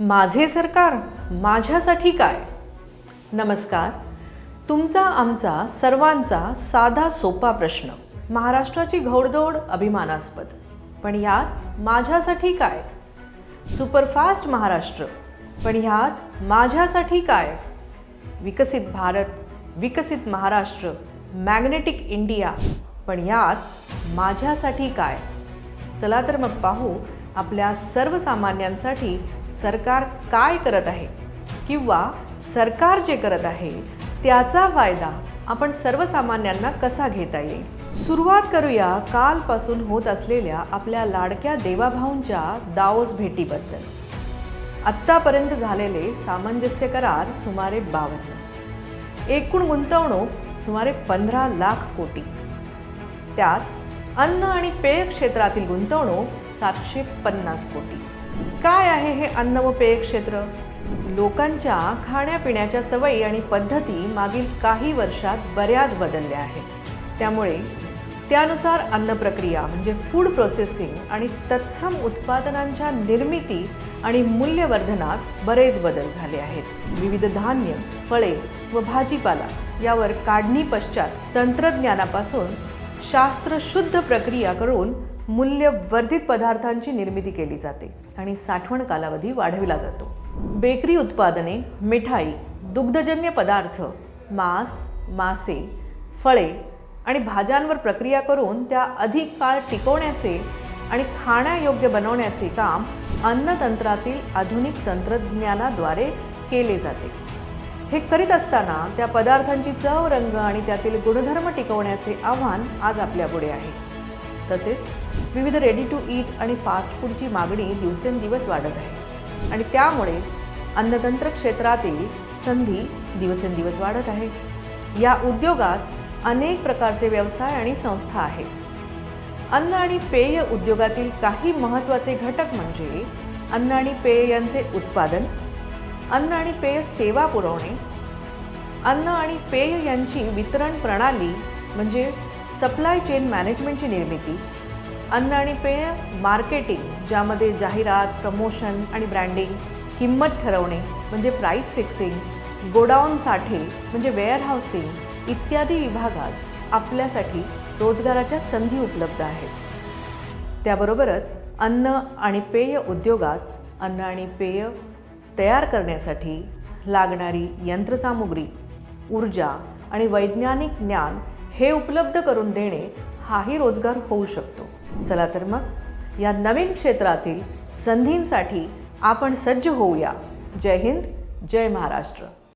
माझे सरकार माझ्यासाठी काय? नमस्कार. तुमचा आमचा सर्वांचा साधा सोपा प्रश्न. महाराष्ट्राची घोडदौड अभिमानास्पद. पण यात माझ्यासाठी काय? सुपरफास्ट महाराष्ट्र. पण ह्यात माझ्यासाठी काय? विकसित भारत विकसित महाराष्ट्र मॅग्नेटिक इंडिया. पण यात माझ्यासाठी काय? चला तर मग पाहू आपल्या सर्वसामान्यांसाठी सरकार काय करत आहे किंवा सरकार जे करत आहे त्याचा फायदा आपण सर्वसामान्यांना कसा घेता येईल? सुरुवात करूया कालपासून होत असलेल्या आपल्या लाडक्या देवाभाऊंच्या दाओस भेटीबद्दल. आत्तापर्यंत झालेले सामंजस्य करार सुमारे बावन्न. एकूण गुंतवणूक सुमारे पंधरा लाख कोटी. त्यात अन्न आणि पेय क्षेत्रातील गुंतवणूक सातशे पन्नास कोटी. काय आहे हे अन्न व पेय क्षेत्र? लोकांच्या खाण्यापिण्याच्या सवयी आणि पद्धती मागील काही वर्षात बऱ्याच बदलल्या आहेत. त्यामुळे त्यानुसार अन्न प्रक्रिया म्हणजे फूड प्रोसेसिंग आणि तत्सम उत्पादनांच्या निर्मिती आणि मूल्यवर्धनात बरेच बदल झाले आहेत. विविध धान्य फळे व भाजीपाला यावर काढणी पश्चात तंत्रज्ञानापासून शास्त्रशुद्ध प्रक्रिया करून मूल्यवर्धित पदार्थांची निर्मिती केली जाते आणि साठवण कालावधी वाढविला जातो. बेकरी उत्पादने मिठाई दुग्धजन्य पदार्थ मांस मासे फळे आणि भाज्यांवर प्रक्रिया करून त्या अधिक काळ टिकवण्याचे आणि खाण्यायोग्य बनवण्याचे काम अन्नतंत्रातील आधुनिक तंत्रज्ञानाद्वारे केले जाते. हे करीत असताना त्या पदार्थांची चव रंग आणि त्यातील गुणधर्म टिकवण्याचे आव्हान आज आपल्यापुढे आहे. तसेच विविध रेडी टू ईट आणि फास्ट फूडची मागणी दिवसेंदिवस वाढत आहे. आणि त्यामुळे अन्नतंत्र क्षेत्रातील संधी दिवसेंदिवस वाढत आहे. या उद्योगात अनेक प्रकारचे व्यवसाय आणि संस्था आहेत. अन्न आणि पेय उद्योगातील काही महत्त्वाचे घटक म्हणजे अन्न आणि पेय यांचे उत्पादन अन्न आणि पेय सेवा पुरवणे अन्न आणि पेय यांची वितरण प्रणाली म्हणजे सप्लाय चेन मॅनेजमेंटची निर्मिती अन्न आणि पेय मार्केटिंग ज्यामध्ये जाहिरात प्रमोशन आणि ब्रँडिंग किंमत ठरवणे म्हणजे प्राईस फिक्सिंग गोडाऊन साठे म्हणजे वेअरहाऊसिंग इत्यादी विभागात आपल्यासाठी रोजगाराच्या संधी उपलब्ध आहेत. त्याबरोबरच अन्न आणि पेय उद्योगात अन्न आणि पेय तयार करण्यासाठी लागणारी यंत्रसामुग्री ऊर्जा आणि वैज्ञानिक ज्ञान हे उपलब्ध करून देणे हाही रोजगार होऊ शकतो. चला तर मग या नवीन क्षेत्रातील संधींसाठी आपण सज्ज होऊया. जय हिंद जय महाराष्ट्र.